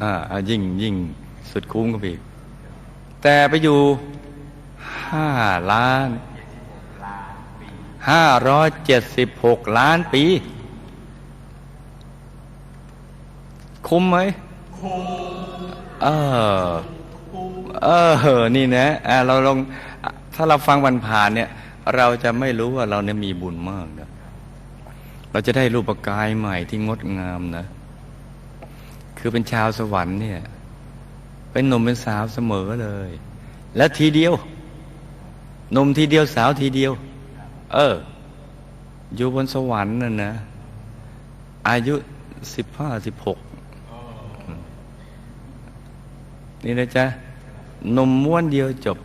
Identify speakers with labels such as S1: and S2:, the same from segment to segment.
S1: อ่ายิ่งยิ่งสุดคุ้มก็ไปอีก แต่ไปอยู่ห้าล้านห้าร้อยเจ็ดสิบหกล้านปี คุ้มไหมคุ้มเออเออ นี่นะอะเราลองถ้าเราฟังวันผ่านเนี่ย เราจะไม่รู้ว่าเราเนี่ยมีบุญมากนะเราจะได้รูปกายใหม่ที่งดงามนะ คือเป็นชาวสวรรค์เนี่ย เป็นหนุ่มเป็นสาวเสมอเลย และทีเดียวหนุ่มทีเดียวสาวทีเดียว เออ อยู่บนสวรรค์นั่นนะ อายุสิบห้าสิบหกนี่นะจ๊ะหนุ่มม้วนเดียวจบ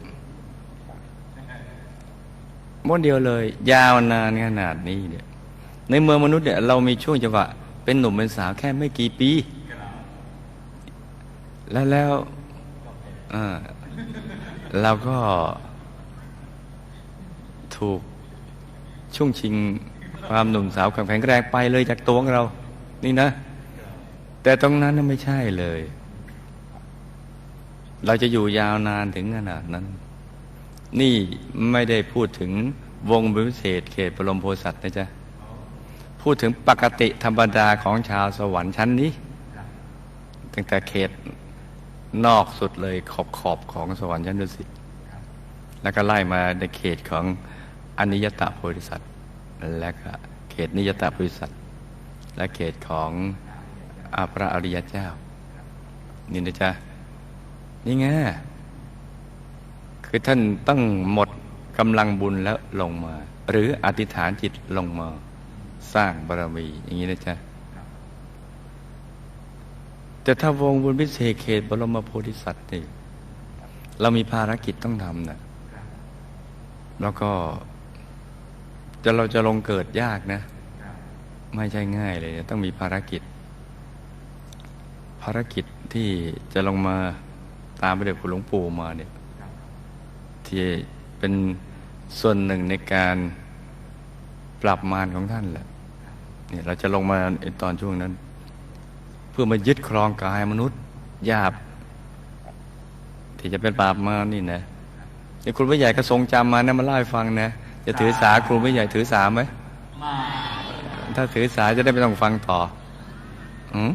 S1: ม้วนเดียวเลย ยาวนานขนาดนี้เนี่ยในเมืองมนุษย์เนี่ยเรามีช่วงจังหวะเป็นหนุ่มเป็นสาวแค่ไม่กี่ปี แล้วแล้วเราก็ถูกช่วงชิงความหนุ่มสาวแข็งแรงไปเลยจากตัวของเรา นี่นะ แต่ตรงนั้นน่ะไม่ใช่เลย เราจะอยู่ยาวนานถึงขนาดนั้น นี่ไม่ได้พูดถึงวงวิเศษเขตปรมโพสัตว์นะจ๊ะ พูดถึงปกติธรรมดาของชาวสวรรค์ชั้นนี้ ตั้งแต่เขต นอกสุดเลยขอบขอบของสวรรค์ชั้นดุสิตแล้วก็ไล่มาในเขตของอนิยตาโพธิสัตว์และก็เขตนิยตาโพธิสัตว์และเขตของอพระอริยเจ้า นี่นะจ๊ะนี่ไงคือท่านต้องหมดกำลังบุญแล้วลงมา หรืออธิษฐานจิตลงมา สร้างบารมีอย่างนี้นะจ๊ะ แต่ถ้าวงบุญพิเศษเขตบรมโพธิสัตว์นี่เรามีภารกิจต้องทำนะแล้วก็จะเราจะลงเกิดยากนะ ไม่ใช่ง่ายเลยต้องมีภารกิจ ภารกิจที่จะลงมาตามพระเดชคุณหลวงปู่มาเนี่ยที่เป็นส่วนหนึ่งในการปรับมารของท่านแหละเนี่ยเราจะลงมาในตอนช่วงนั้น พื่อมายึดครองกายมนุษย์หยาบ ที่จะเป็นปราบมารนี่นะนี่คุณผู้ใหญ่ก็ทรงจำมานะมาเล่าให้ฟังนะจะถือสาครูผู้ใหญ่ถือสาไหมถ้าถือสาจะได้ไม่ต้องฟังต่ออืม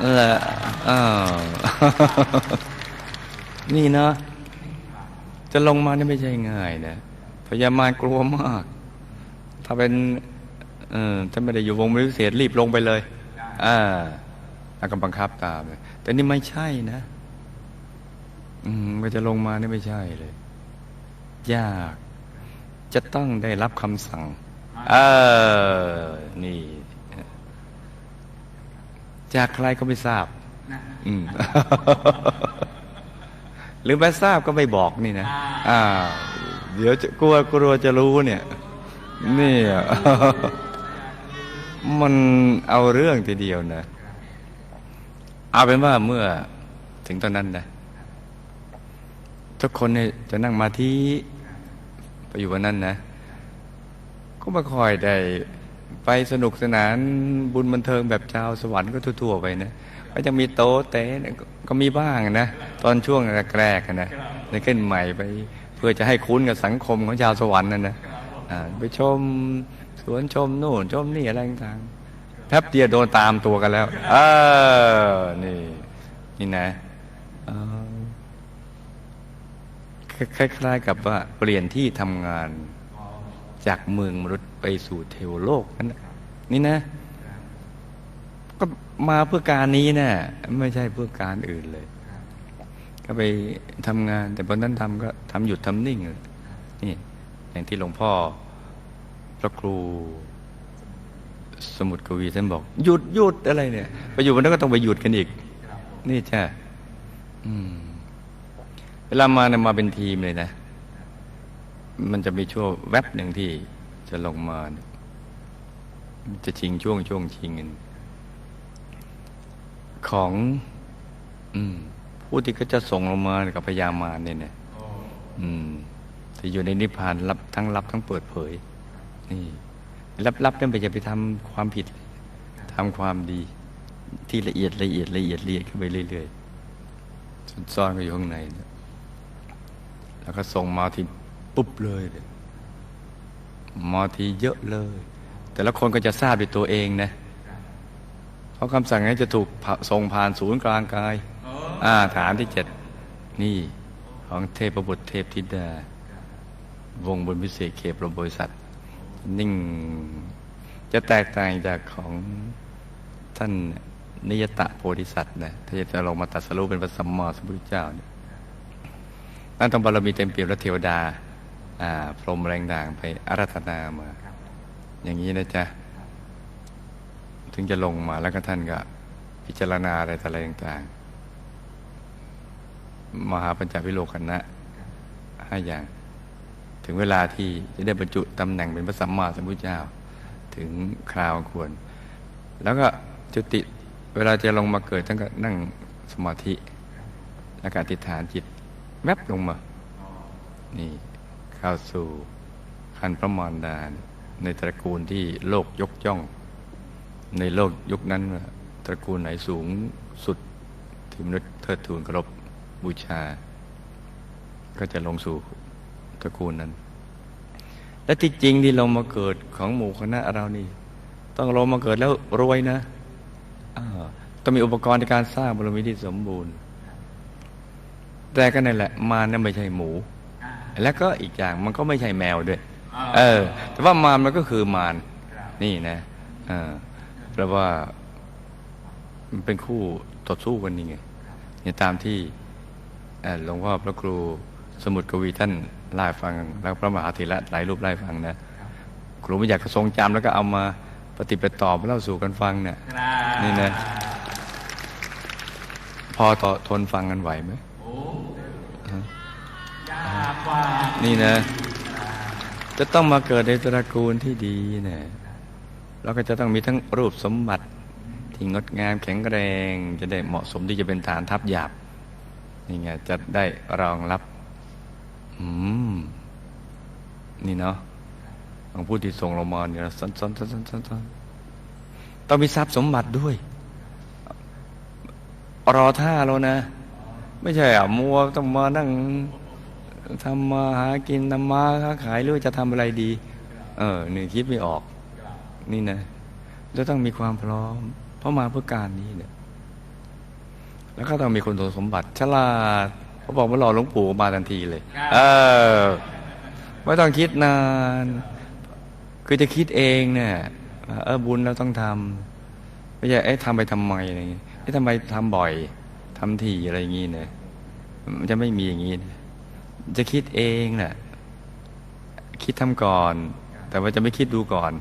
S1: เอออ้าวนี่เนาะจะลงมานี่ไม่ใช่ง่ายนะพยามารกลัวมาก ถ้าเป็นเออถ้าไม่ได้อยู่วงวิเศษรีบลงไปเลย อ่าแล้วก็บังคับตามเลยแต่นี่ไม่ใช่นะอืมมันจะลงมานี่ไม่ใช่เลย ยาก จะต้องได้รับคำสั่ง เออ นี่ จากใครก็ไม่ทราบอืมหรือแม้ทราบก็ไม่บอกนี่นะอ่า เดี๋ยวจะกลัวกลัวจะรู้เนี่ยนี่ มันเอาเรื่องทีเดียวนะ เอาเป็นว่าเมื่อถึงตอนนั้นนะทุกคนเนี่ยจะนั่งมาที่ไปอยู่วันนั้นนะ ก็มาคอยได้ไปสนุกสนานบุญบันเทิงแบบชาวสวรรค์ก็ทั่วๆไปนะก็จะมีโต๊ะเตะเนี่ยก็มีบ้างนะ ตอนช่วงแรกๆนะในขึ้นใหม่ไป เพื่อจะให้คุ้นกับสังคมของชาวสวรรค์นั่นนะไปชม สวนชมโน่นชมนี่อะไรต่างๆแป๊บเดียวโดนตามตัวกันแล้ว เออ นี่ นี่นะคล้ายๆกับว่าเปลี่ยนที่ทำงานจากเมืองมนุษย์ไปสู่เทวโลกนั่นนี่นะ ก็มาเพื่อการนี้นะไม่ใช่เพื่อการอื่นเลย ก็ไปทำงาน แต่บนนั้นทำก็ทำหยุดทำนิ่งเลยนี่อย่างที่หลวงพ่อ พระครูสมุดกวีท่านบอก หยุดหยุดอะไรเนี่ยไปอยู่บนนั้นก็ต้องไปหยุดกันอีก นี่ใช่อืมเวลามาเนี่ยมาเป็นทีมเลยนะ มันจะมีช่วงแวบหนึ่งที่จะลงมาเนี่ยจะชิงช่วงช่วงชิงกันของอืมผู้ที่ก็จะส่งลงมากับพญามารเนี่ยนะอืมที่อยู่ในนิพพานรับทั้งรับทั้งเปิดเผย นี่รับรับนั่นไปจะไปทำความผิดทำความดีที่ละเอียดละเอียดละเอียดละเอียดขึ้นไปเรื่อยๆจนซ่อนก็อยู่ข้างในเนี่ยแล้วก็ส่งมาทีปุ๊บเลยเนี่ยมาทีเยอะเลย แต่ละคนก็จะทราบด้วยตัวเองนะเพราะคำสั่งนี้จะถูกผ่าส่งผ่านศูนย์กลางกายอ่าฐานที่เจ็ดนี่ของเทพบุตรเทพธิดาวงบนพิเศษเขตรบริษัท นิ่ง จะแตกต่างจากของท่านนิยตะโพธิสัตว์นะถ้าจะลงมาตัดสรุปเป็นพระสัมมาสัมพุทธเจ้าเนี่ยนั่นต้องบารมีเต็มเปี่ยมและเทวดาอ่าพรมแรงด่างไปอารัธนามา อย่างนี้นะจ๊ะ ถึงจะลงมาแล้วก็ท่านก็ พิจารณาอะไรต่ออะไรต่างๆ มหาปัญจวิโลกนะห้าอย่าง ถึงเวลาที่จะได้บรรจุตำแหน่งเป็นพระสัมมาสัมพุทธเจ้า ถึงคราวควร แล้วก็จุติเวลาจะลงมาเกิดท่านก็นั่งสมาธิแล้วก็อธิษฐานจิตแวบลงมา นี่เข้าสู่ขันพระมารดาในตระกูลที่โลกยกย่อง ในโลกยุคนั้นตระกูลไหนสูงสุดที่มนุษย์เทิดทูนเคารพบูชา ก็จะลงสู่ ตระกูลนั้น และที่จริงที่เรามาเกิดของหมู่คณะเรานี่ ต้องลงมาเกิดแล้วรวยนะอาต้องมีอุปกรณ์ในการสร้างบารมีที่สมบูรณ์ แต่ก็นั่นแหละมารนั่นไม่ใช่หมู และก็อีกอย่างมันก็ไม่ใช่แมวด้วย เออ แต่ว่ามารมันก็คือมารนี่นะเออแปลว่ามันเป็นคู่ต่อสู้กันนี่ไงเนี่ยตามที่เอ่อหลวงพ่อพระครูสมุดกวีท่าน ไล่าให้ฟัง แล้วพระมหาเถระหลายรูปไล่าให้ฟังนะครูไม่อยากจะทรงจำแล้วก็เอามาปฏิบัติต่อเล่าสู่กันฟังเนี่ยนี่นะ พอต่อทนฟังกันไหวไหมนี่นะ จะต้องมาเกิดในตระกูลที่ดีเนี่ยแล้วก็จะต้องมีทั้งรูปสมบัติที่งดงามแข็งแรง จะได้เหมาะสมที่จะเป็นฐานทัพหยาบนี่ไงจะได้รองรับ อืม นี่เนาะของผู้ที่ส่งลงมาเนี่ยซ้อนซ้อนซ้อนซ้อนซ้อนต้องมีทรัพย์สมบัติด้วย รอท่าแล้วนะ ไม่ใช่อะมัวต้องมานั่งทำมาหากินทำมาค้าขายหรือจะทำอะไรดี เออหนึ่งคิดไม่ออก นี่นะจะต้องมีความพร้อม เพราะมาเพื่อการนี้เนี่ย แล้วก็ต้องมีคนสมบัติ ฉลาด เขาบอกว่ารอหลวงปู่มาทันทีเลย เออไม่ต้องคิดนาน คือจะคิดเองเนี่ยว่าเออบุญเราต้องทำไม่ใช่เอ๊ะทำไปทำไมอะไรอย่างงี้เอ๊ะทำไมทำบ่อยทำทีอะไรอย่างงี้เนี่ยมันจะไม่มีอย่างงี้นะจะคิดเองน่ะคิดทำก่อน แต่ว่าจะไม่คิดดูก่อน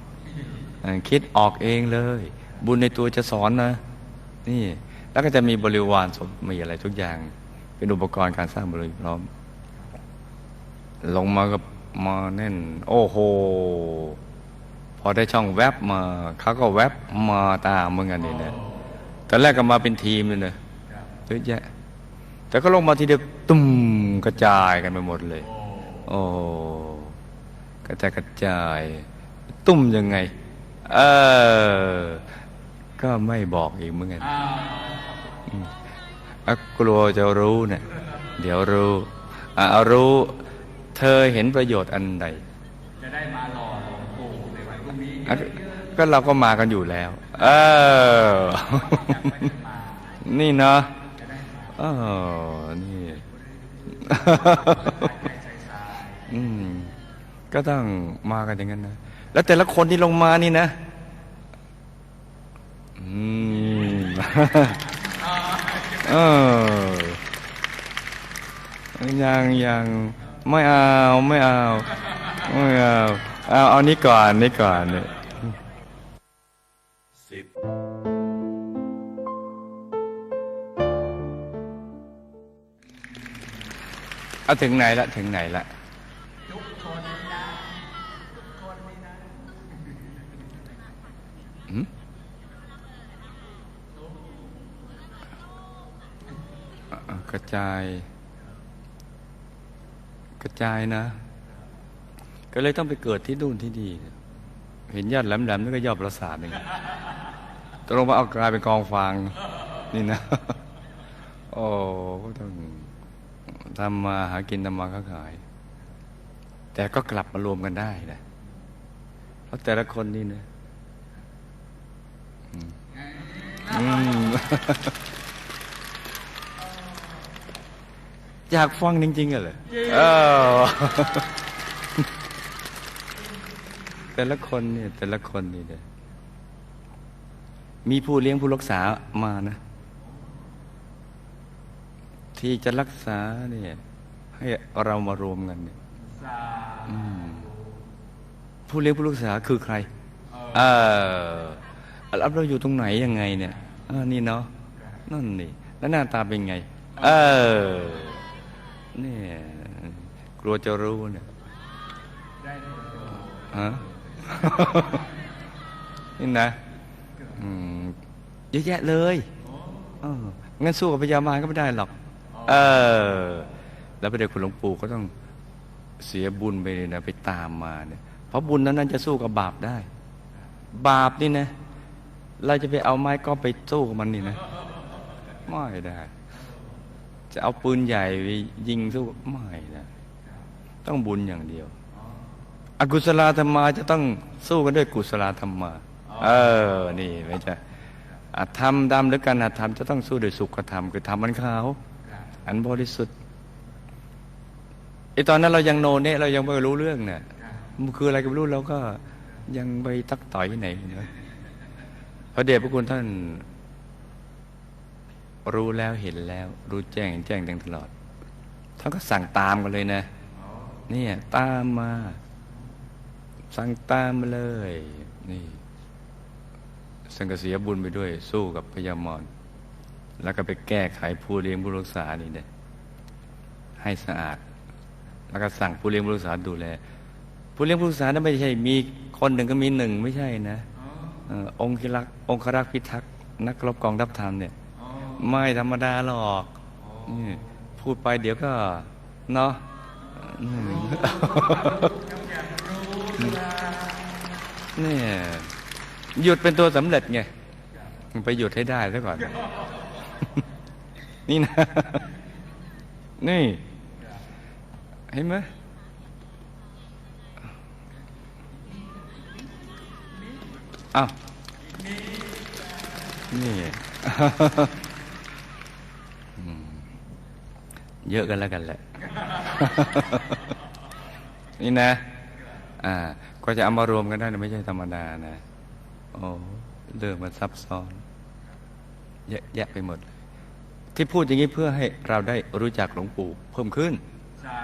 S1: เออคิดออกเองเลย บุญในตัวจะสอนนะ นี่ แล้วก็จะมีบริวารสมมีอะไรทุกอย่าง เป็นอุปกรณ์การสร้างบริวารพร้อม ลงมากับมาแน่น โอ้โห พอได้ช่องแวบมาเขาก็แวบมาตามเหมือนกันนี่นะตอนแรกก็มาเป็นทีมเลยนะเยอะแยะแต่ก็ลงมาทีเดียวตุ้มกระจายกันไปหมดเลย โอ้กระจายกระจาย ตุ้มยังไง เออ ก็ไม่บอกอีกเหมือนกันอืมอะ กลัวจะรู้เนี่ยเดี๋ยวรู้อะเอารู้เธอเห็นประโยชน์อันใด
S2: จะได้มาหล่อหลวงปู่ในวันพรุ่งนี้
S1: อะก็เราก็มากันอยู่แล้ว เออ นี่เนาะเออนี่อืมก็ต้องมากันอย่างนั้นนะ แล้วแต่ละคนที่ลงมานี่นะ อืม เออยังยังไม่เอาไม่เอาไม่เอาเอาเอานี้ก่อนนี้ก่อนเนี่ยเอาถึงไหนละถึงไหนละ จาย กระจายนะ ก็เลยต้องไปเกิดที่นู่นที่นี่เห็นยอดแหลมๆนี่ก็ยอดประสาทหนึ่งตกลงมาเอากลายเป็นกองฟางนี่นะ โอ้ก็ต้องทำมาหากินทำมาค้าขาย แต่ก็กลับมารวมกันได้นะ เพราะแต่ละคนนี่นะอืม อืมอยากฟังจริงๆอะเหรอเออแต่ละคนเนี่ยแต่ละคนนี่เนี่ยมีผู้เลี้ยงผู้รักษามานะ ที่จะรักษาเนี่ยให้เรามารวมกันเนี่ย
S2: สา
S1: อืมผู้เลี้ยงผู้รักษาคือใคร เออแล้วเราอยู่ตรงไหนยังไงเนี่ยเออนี่เนาะนั่นนี่แล้วหน้าตาเป็นไง เออ เนี่ย กลัวจะรู้เนี่ย
S2: ได้เลย
S1: ฮะนี่นะอืมเยอะแยะเลยเอองั้นสู้กับพญามารก็ไม่ได้หรอก เออ แล้วประเดี๋ยวคุณหลวงปู่ก็ต้องเสียบุญไปเลยนะไปตามมาเนี่ย เพราะบุญนั้นนั้นจะสู้กับบาปได้ บาปนี่นะ เราจะไปเอาไม้ก็ไปสู้กับมันนี่นะ ไม่ได้ จะเอาปืนใหญ่ไปยิงสู้ไม่ได้ต้องบุญอย่างเดียว อกุศลธรรมาจะต้องสู้กันด้วยกุศลธรรมา เออ นี่ไม่ใช่อธรรมดำหรือการอธรรมจะต้องสู้ด้วยสุขธรรมคือธรรมมันขาว อันบริสุทธิ์ไอตอนนั้นเรายังโนเนะเรายังไม่รู้เรื่องเนี่ยมันคืออะไรก็ไม่รู้เราก็ยังไปตักต่อยที่ไหนเนอะพระเดชพระคุณท่าน รู้แล้วเห็นแล้ว รู้แจ้งเห็นแจ้งแทงตลอดท่านก็สั่งตามกันเลยนะเนี่ยตามมา สั่งตามมาเลย นี่สังกเสียบุญไปด้วย สู้กับพญามารแล้วก็ไปแก้ไขผู้เลี้ยงผู้รักษานี่เนี่ยให้สะอาด แล้วก็สั่งผู้เลี้ยงผู้รักษาดูแลผู้เลี้ยงผู้รักษานั้นไม่ใช่มีคนหนึ่งก็มีหนึ่งไม่ใช่นะออองค์ครักษ์องครักษ์พิทักษ์นักรบกองทัพธรรมเนี่ย ไม่ธรรมดาหรอกนี่พูดไปเดี๋ยวก็ เนาะอืมนี่หยุดเป็นตัวสำเร็จไงไปหยุดให้ได้ซะก่อน นี่นะ นี่ เห็นไหมอ้าวนี่ อืม เยอะกันแล้วกันแหละ นี่นะ อ่า ก็จะเอามารวมกันได้นะไม่ใช่ธรรมดานะโอ้เรื่องมันซับซ้อน เยอะแยะไปหมดเลยที่พูดอย่างนี้เพื่อให้เราได้รู้จักหลวงปู่เพิ่มขึ้น
S2: สา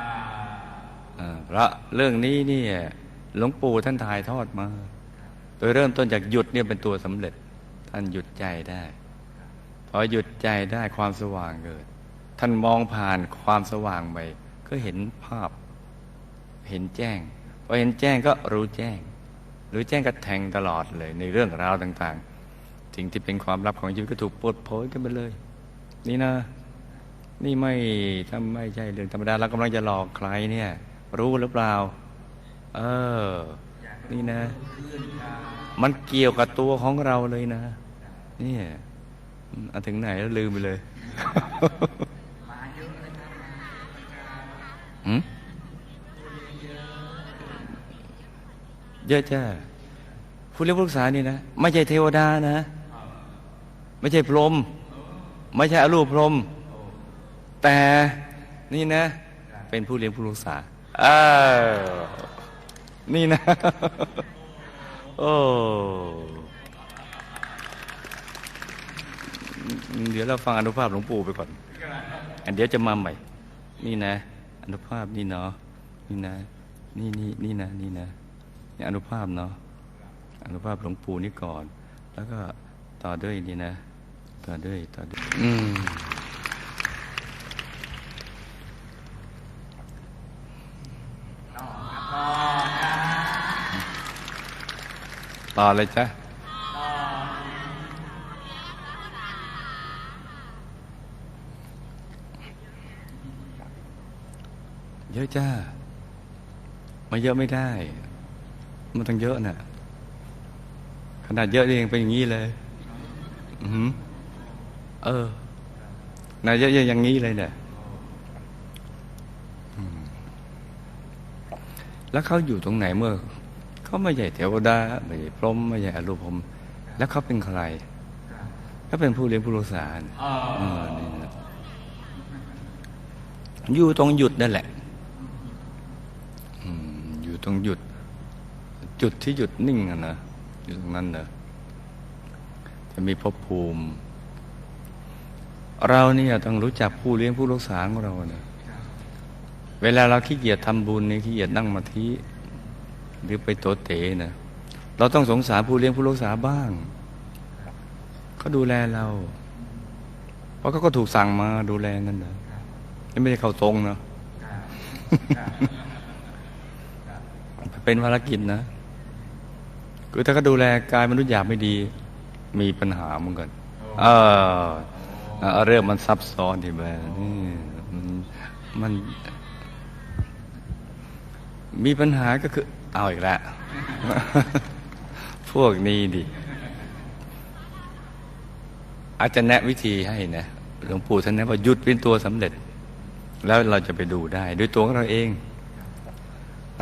S1: อ่าเพราะเรื่องนี้นี่หลวงปู่ท่านถ่ายทอดมา โดยเริ่มต้นจากหยุดเนี่ยเป็นตัวสำเร็จ ท่านหยุดใจได้ พอหยุดใจได้ความสว่างเกิด ท่านมองผ่านความสว่างไปก็เห็นภาพ เห็นแจ้งพอเห็นแจ้งก็รู้แจ้ง รู้แจ้งก็แทงตลอดเลยในเรื่องราวต่าง ๆ สิ่งที่เป็นความลับของชีวิตก็ถูกปลดโผล่กันไปเลย นี่นะ นี่ไม่ถ้าไม่ใช่เรื่องธรรมดาเรากำลังจะหลอกใครเนี่ย รู้หรือเปล่า เออ นี่นะ มันเกี่ยวกับตัวของเราเลยนะ เนี่ยอืมเอาถึงไหนแล้วลืมไปเลย เยอะจ้าผู้เลี้ยงผู้รักษานี่นะ ไม่ใช่เทวดานะ ไม่ใช่พรหมไม่ใช่อรูปพรหมแต่นี่นะ เป็นผู้เลี้ยงผู้รักษาเออนี่นะ โอ้เดี๋ยวเราฟังอนุภาพหลวงปู่ไปก่อนอันเดี๋ยวจะมาใหม่ นี่นะ อนุภาพนี่เนาะนี่นะ นี่นี่นี่นะ นี่นะ นี่อนุภาพเนาะอนุภาพหลวงปู่นี่ก่อน แล้วก็ต่อด้วยนี่นะ ต่อด้วยต่อด้วยอืมต่อเลยจ้ะเยอะจ้ามาเยอะไม่ได้ มันต้องเยอะน่ะขนาดเยอะเองเป็นอย่างนี้เลย อือเออนะเยอะๆอย่างนี้เลยเนี่ยแล้วเขาอยู่ตรงไหนเมื่อเขาไม่ใช่เทวดาไม่ใช่พรหมไม่ใช่อรูปพรมแล้วเขาเป็นใครเขาเป็นผู้เลี้ยงผู้รักษาเนี่ย
S2: เอ่อ
S1: เออนี่นะอยู่ตรงหยุดนั่นแหละอยู่ตรงหยุด จุดที่หยุดนิ่งอะนะอยู่ตรงนั้นเนอะจะมีภพภูมิ เราเนี่ยต้องรู้จักผู้เลี้ยงผู้รักษาของเราเนี่ยเวลาเราขี้เกียจทำบุญเนี่ยขี้เกียจนั่งมาทีหรือไปโตเตะนะเราต้องสงสารผู้เลี้ยงผู้รักษาบ้างเขาดูแลเรา เพราะเขาก็ถูกสั่งมาดูแลนั่นนะไม่ได้เข้าตรงเนาะเป็นภารกิจนะ คือถ้าเขาดูแลกายมนุษย์หยาบไม่ดี มีปัญหาเหมือนกันเออเออเรื่องมันซับซ้อนที่แบบนี่มันมันมีปัญหาก็คือเอาอีกแล้วพวกนี้ดิอาจจะแนะวิธีให้นะหลวงปู่ท่านแนะว่าหยุดเป็นตัวสำเร็จ แล้วเราจะไปดูได้ ด้วยตัวของเราเอง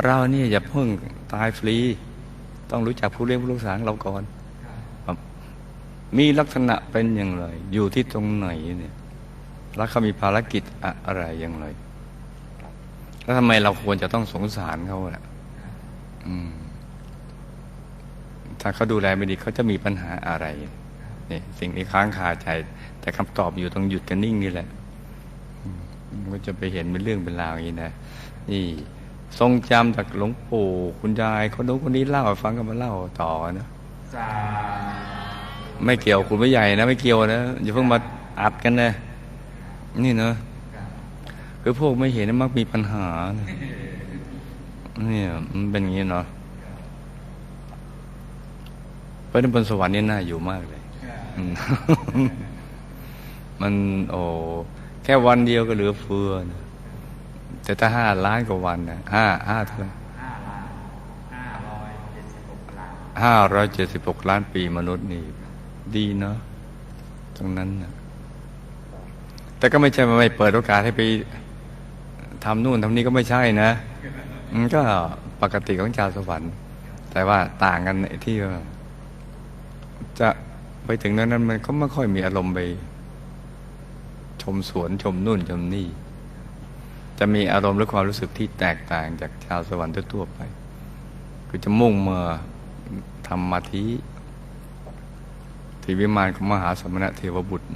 S1: เราเนี่ยอย่าเพิ่งตายฟรี ต้องรู้จักผู้เลี้ยงผู้รักษางเราก่อนมีลักษณะเป็นอย่างไร อยู่ที่ตรงไหนเนี่ยแล้วเขามีภารกิจอะไรอย่างไร แล้วทำไมเราควรจะต้องสงสารเขาล่ะถ้าเขาดูแลไม่ดีเขาจะมีปัญหาอะไรนี่สิ่งที่ค้างคาใจ แต่คำตอบอยู่ตรงหยุดกันนิ่งนี่แหละก็จะไปเห็นเป็นเรื่องเป็นราวอย่างนี้นะนี่ ทรงจำจากหลวงปู่คุณยายคนนู้นคนนี้เล่าให้ฟังก็มาเล่าต่อนะ
S2: สา
S1: ไม่เกี่ยวคุณไม่ใหญ่นะ ไม่เกี่ยวนะอย่าเพิ่งมาอัดกันนะนี่เนอะคือพวกไม่เห็นนะมักมีปัญหานะเนี่ยมันเป็นอย่างนี้เนาะเพราะฉะนั้นบนสวรรค์นี่น่าอยู่มากเลยอืมมันโอ้แค่วันเดียวก็เหลือเฟือนะ แต่ถ้าห้าล้านกว่าวันนะห้าห้าเท่าไหร่
S2: ห้าล้านห้าร้อยเจ็ดสิบหกล้าน
S1: ห้าร้อยเจ็ดสิบหกล้านปีมนุษย์นี่ ดีเนาะตรงนั้นนะแต่ก็ไม่ใช่ไม่เปิดโอกาสให้ไปทำนู่นทำนี่ก็ไม่ใช่นะมันก็ปกติของชาวสวรรค์แต่ว่าต่างกันในที่จะไปถึงนั้นนั้นมันก็ไม่ค่อยมีอารมณ์ไป ชมสวนชมนู่นชมนี่ จะมีอารมณ์และความรู้สึกที่แตกต่างจากชาวสวรรค์ทั่วไป คือจะมุ่งมาทำมาธิที่วิมานของมหาสมณะเทวบุตร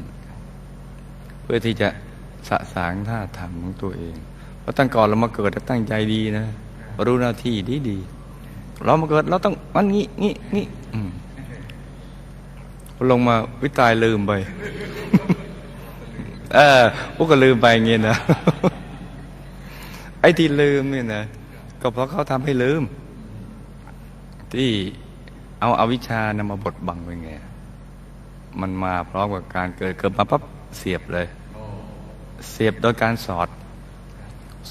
S1: เพื่อที่จะสะสางท่าทางของตัวเอง เพราะตั้งก่อนเรามาเกิดเราตั้งใจดีนะรู้หน้าที่ดีดีเรามาเกิดเราต้องมันงี้งี้งี้ลงมาวิตายลืมไป เออพวกก็ลืมไปเงี้ยนะ ไอ้ที่ลืมเนี่ยนะก็เพราะเขาทำให้ลืม ที่เอาอาวิชานำมาบดบังไว้ไงมันมาพร้อมกับการเกิดเกิดมาปั๊บเสียบเลย เสียบโดยการสอด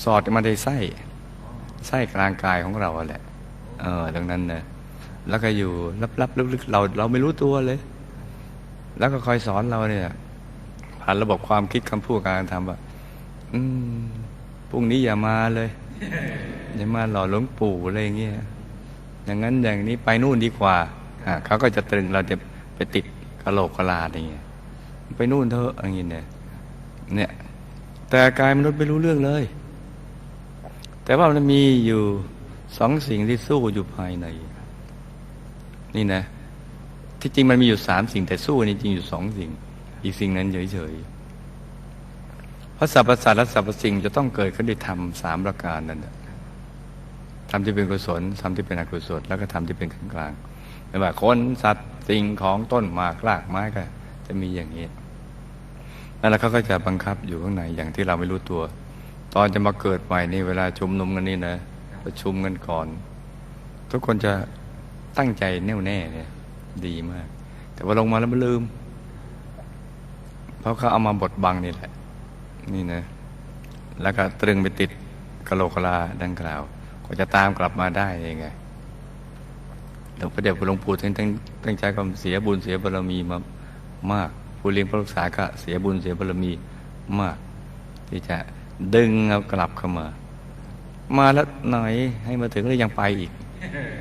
S1: สอดมาในไส้ไส้กลางกายของเราแหละ เออดังนั้นนะแล้วก็อยู่ลับๆลึกๆเราเราไม่รู้ตัวเลย แล้วก็คอยสอนเราเนี่ยผ่านระบบความคิดคำพูดการทำว่า อืม พรุ่งนี้อย่ามาเลย อย่ามาหล่อหลวงปู่อะไรอย่างเงี้ยอย่างนั้นอย่างนี้ไปนู่นดีกว่าเขาก็จะตรึงเราจะไปติดกะโหลกกะลาอะไรเงี้ยไปนู่นเถอะอย่างเงี้ยเนี่ยแต่กายมนุษย์ไม่รู้เรื่องเลย แต่ว่ามันมีอยู่สองสิ่งที่สู้อยู่ภายใน นี่นะ ที่จริงมันมีอยู่สามสิ่งแต่สู้นี่จริงอยู่สองสิ่ง อีกสิ่งนั้นเฉยๆ ราะสรรพสัตว์และสรรพสิ่งจะต้องเกิดขึ้นด้วยธรรมสามประการนั่นแหละธรรมที่เป็นกุศลธรรมที่เป็นอกุศลแล้วก็ธรรมที่เป็นกลางกลางไม่ว่าคนสัตว์สิ่งของต้นหมากรากไม้ก็ จะมีอย่างนี้นั่นแหละเขาก็จะบังคับอยู่ข้างในอย่างที่เราไม่รู้ตัว ตอนจะมาเกิดใหม่นี่เวลาชุมนุมกันนี่นะประชุมกันก่อน ทุกคนจะตั้งใจแน่วแน่เนี่ยดีมาก แต่ว่าลงมาแล้วมันลืม เพราะเขาเอามาบดบังนี่แหละ นี่นะ แล้วก็ตรึงไปติดกะโหลกลาดังกล่าว ก็จะตามกลับมาได้ยังไงหลวงพระเดชหลวงปู่ท่านตั้งตั้งใจก็เสียบุญเสียบารมีมามาก ผู้เลี้ยงผู้รักษาก็เสียบุญเสียบารมีมาก ที่จะดึงเอากลับเข้ามา มาแล้วหน่อยให้มาถึงแล้วยังไปอีก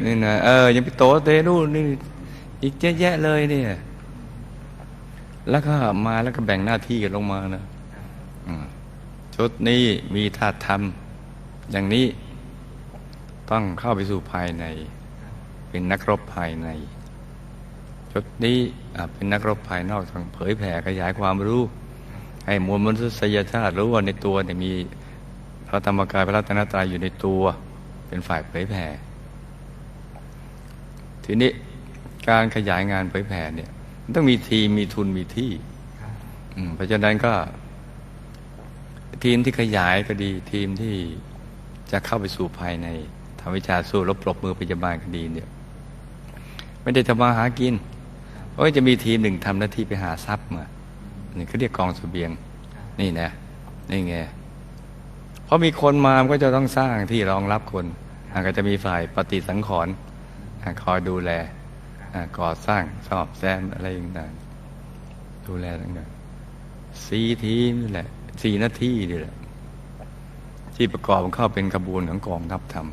S1: นี่นะเออยังไปโตเตนู่นนี่อีกเยอะแยะเลยเนี่ย แล้วก็มาแล้วก็แบ่งหน้าที่กันลงมานะ ชุดนี้มีธาตุธรรม อย่างนี้ต้องเข้าไปสู่ภายใน เป็นนักรบภายใน ชุดนี้เป็นนักรบภายนอกต้องเผยแผ่ขยายความรู้ ให้มวลมนุษยชาติรู้ว่าในตัวเนี่ยมีพระธรรมกายพระรัตนตรัยอยู่ในตัว เป็นฝ่ายเผยแผ่ ทีนี้การขยายงานเผยแผ่เนี่ยมันต้องมีทีมมีทุนมีที่ เพราะฉะนั้นก็ ทีมที่ขยายก็ดี ทีมที่จะเข้าไปสู่ภายในทำวิชาสู้รบปรบมือพยาบาลก็ดีเนี่ยไม่ได้ทำมาหากินเพราะจะมีทีมหนึ่งทำหน้าที่ไปหาทรัพย์มานี่เขาเรียกกองเสบียง นี่นะนี่ไงเพราะมีคนมามันก็จะต้องสร้างที่รองรับคนอาก็จะมีฝ่ายปฏิสังขรณ์คอยดูแลก่อสร้างสอบแซมอะไรต่างๆดูแลต่างๆสีทีมนี่แหละ สี่หน้าที่นี่แหละ ที่ประกอบเข้าเป็นขบวนของกองทัพธรรม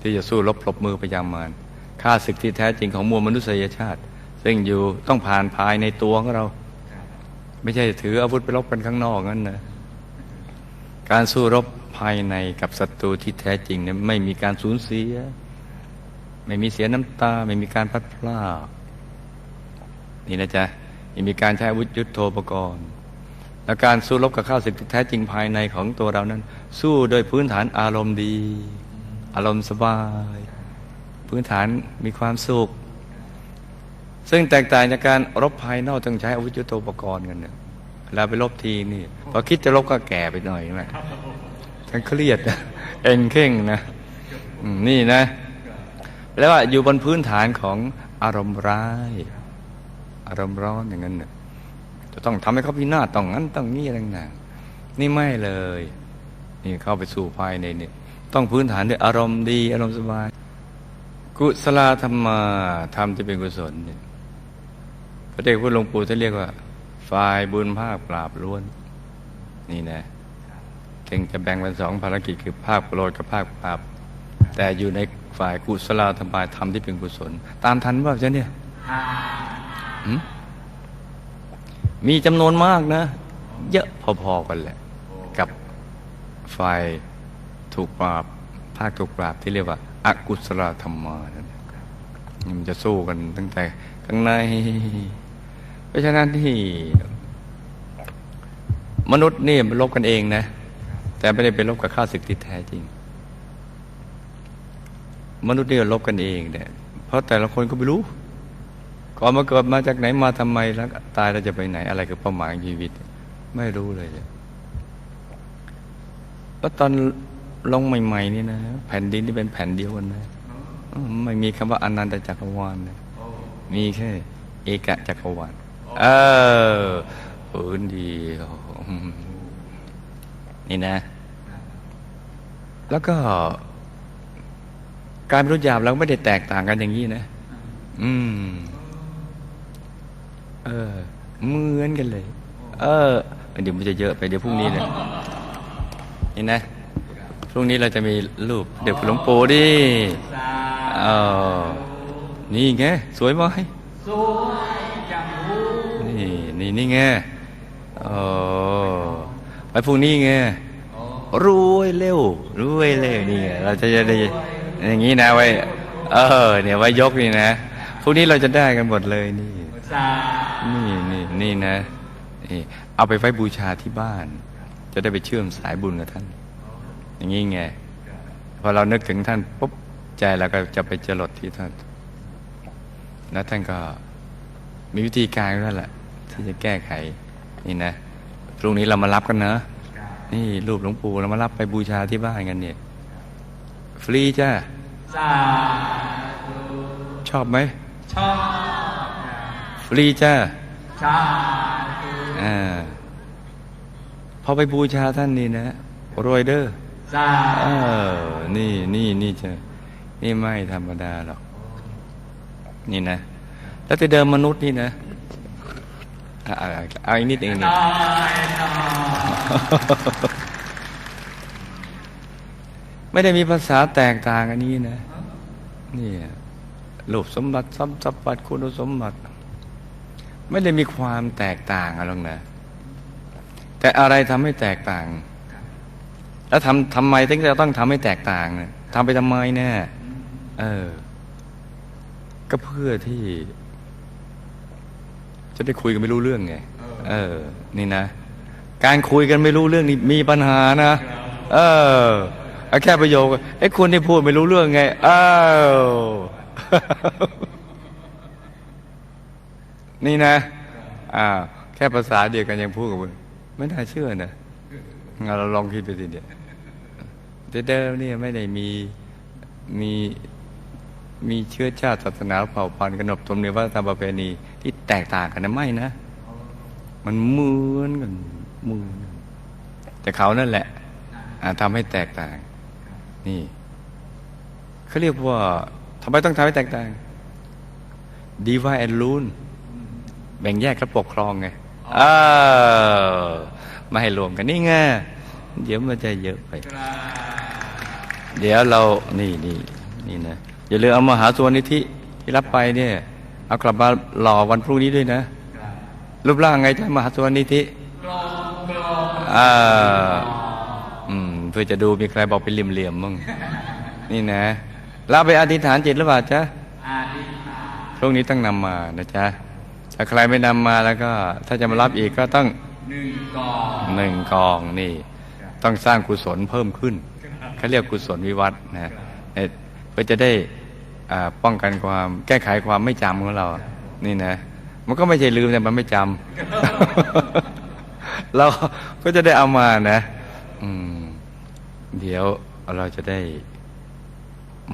S1: ที่จะสู้รบปรบมือพยามารค่าศึกที่แท้จริงของมวลมนุษยชาติ ซึ่งอยู่ต้องผ่านภายในตัวของเรา ไม่ใช่ถืออาวุธไปรบกันข้างนอกนั่นนะการสู้รบภายในกับศัตรูที่แท้จริงเนี่ยไม่มีการสูญเสีย ไม่มีเสียน้ำตา ไม่มีการพัดพรากนี่นะจ๊ะไม่มีการใช้อาวุธยุทโธปกรณ์ และการสู้รบกับข้าศึกที่แท้จริงภายในของตัวเรานั้น สู้โดยพื้นฐานอารมณ์ดี อารมณ์สบาย พื้นฐานมีความสุข ซึ่งแตกต่างจากการรบภายนอกต้องใช้อาวุธยุทโธปกรณ์กันเนี่ยเวลาไปรบทีนี่พอคิดจะรบก็แก่ไปหน่อยนะทั้งเครียดเอ็นเข่งนะนี่นะแล้วว่าอยู่บนพื้นฐานของอารมณ์ร้าย อารมณ์ร้อนอย่างนั้นน่ะจะ ต้องทำให้เขาพินาศต้องนั้นต้องนี้อะไรต่างๆนี่ไม่เลย นี่เข้าไปสู่ภายในเนี่ยต้องพื้นฐานด้วยอารมณ์ดี อารมณ์สบาย กุศลธรรมาธรรมที่เป็นกุศลเนี่ยพระเดชพระหลวงปู่ท่านเรียกว่าฝ่ายบุญภาคปราบล้วน นี่นะจึงจะแบ่งเป็นสองภารกิจคือภาคโปรดกับภาคปราบ แต่อยู่ในฝ่ายกุศลธรรมาธรรมที่เป็นกุศล ตามทันว่าจ๊ะเนี่ย
S2: ห้า
S1: หื มีจำนวนมากนะ เยอะพอๆกันแหละ กับฝ่ายถูกปราบ ภาคถูกปราบที่เรียกว่าอากุศลธรรมานั่นมันจะสู้กันตั้งแต่ข้างใน เพราะฉะนั้นที่ มนุษย์นี่มันลบกันเองนะ แต่ไม่ได้ไปลบกับข้าศึกที่แท้จริง มนุษย์นี่ลบกันเองเนี่ยเพราะแต่ละคนก็ไม่รู้ ก่อนมาเกิดมาจากไหนมาทำไมแล้วตายเราจะไปไหนอะไรคือเป้าหมายชีวิต ไม่รู้เลยแล้วตอนลงใหม่ๆนี่นะแผ่นดินที่เป็นแผ่นเดียวกันนะไม่มีคำว่าอนันตจักรวาลนะมีแค่ เอกจักรวาลเออพื้นเดียวนี่นะ แล้วก็ การรู้หยาบเราไม่ได้แตกต่างกันอย่างนี้นะ อืม เออ เหมือนกันเลย เออ เดี๋ยวมันจะเยอะไปเดี๋ยวพรุ่งนี้เลยนี่นะ พรุ่งนี้เราจะมีรูปเด็กหลวงปู่ดิ
S2: สา
S1: เออนี่ไงสวยไหม
S2: สวยจังหู
S1: นี่นี่นี่ไงเออไปพรุ่งนี้ไง
S2: โอ้
S1: รวยเร็วรวยเร็วนี่ไงเราจะจะได้อย่างนี้นะไว้ เออ เนี่ยไว้ยกนี่นะพรุ่งนี้เราจะได้กันหมดเลยนี่
S2: สา
S1: นี่นี่นี่นะนี่เอาไปไว้บูชาที่บ้าน จะได้ไปเชื่อมสายบุญกับท่าน อย่างนี้ไงพอเรานึกถึงท่านปุ๊บใจเราก็จะไปจรดที่ท่าน แล้วท่านก็มีวิธีการแล้วแหละที่จะแก้ไขนี่นะพรุ่งนี้เรามารับกันนะนี่รูปหลวงปู่เรามารับไปบูชาที่บ้านกันเนี่ย ฟรีจ้า
S2: สาธุ
S1: ชอบไหม
S2: ชอบ
S1: ฟรีจ้า
S2: สาธุ
S1: อ่าพอไปบูชาท่านนี่นะรวยเด้อ
S2: สา
S1: เออ นี่นี่นี่จะนี่ไม่ธรรมดาหรอก นี่นะ แล้วแต่เดิมมนุษย์นี่นะเอาเอาเอาอีกนิดเองนี่
S2: น้อยน้อย
S1: ไม่ได้มีภาษาแตกต่างอันนี้นะ นี่รูปสมบัติสมบัติคุณสมบัติ ไม่ได้มีความแตกต่างอะไรหรอกนะแต่อะไรทำให้แตกต่าง แล้วทำทำไมถึงจะต้องทำให้แตกต่างเนี่ยทำไปทำไมเนี่ยเออ ก็เพื่อที่ จะได้คุยกันไม่รู้เรื่องไงเออ นี่นะ การคุยกันไม่รู้เรื่องนี่มีปัญหานะ เออเอาแค่ประโยคไอ้คุณที่พูดไม่รู้เรื่องไง เอ้าว นี่นะอ่าแค่ภาษาเดียวกันยังพูดกับมึงไม่น่าเชื่อนะงั้นเราลองคิดไปสิเดียวแต่เดิมเนี่ยไม่ได้มีมีมีเชื้อชาติศาสนาเผ่าพันธุ์ขนบธรรมเนียมวัฒนธรรมประเพณีที่แตกต่างกันนะไม่นะ มันเหมือนกันเหมือนกันแต่เขานั่นแหละอ่าทำให้แตกต่าง นี่เขาเรียกว่าทำไมต้องทำให้แตกต่างดีว่าแอนลูน แบ่งแยกและปกครองไงเออมาให้รวมกันนี่ไงเดี๋ยวมันจะเยอะไป เดี๋ยวเรานี่นี่นี่นะอย่าลืมเอามาหาส่วนนิธิที่รับไปเนี่ยเอากลับมาหล่อวันพรุ่งนี้ด้วยนะ รูปร่างไงจะมหาส่วนนิธิ
S2: กลมกลม
S1: อ่าอืมเพื่อจะดูมีใครบอกเป็นเหลี่ยมๆมั่งนี่นะเราไปอธิษฐานจิตหรือเปล่าจ๊ะ
S2: อาทิตย์า
S1: พรุ่งนี้ต้องนำมานะจ๊ะ ถ้าใครไม่นำมาแล้วก็ ถ้าจะมารับอีกก็ต้อง
S2: หนึ่งกอง
S1: หนึ่งกองนี่ ต้องสร้างกุศลเพิ่มขึ้นเขาเรียกกุศลวิวัฒน์นะเอ่อเพื่อจะได้อ่าป้องกันความแก้ไขความไม่จำของเรา นี่นะ มันก็ไม่ใช่ลืมแต่มันไม่จำเราก็จะได้เอามานะอืมเดี๋ยวเราจะได้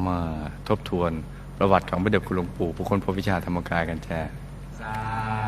S1: มาทบทวนประวัติของพระเดชคุณหลวงปู่ผู้คนพบวิชาธรรมกายกันแจ้
S2: ส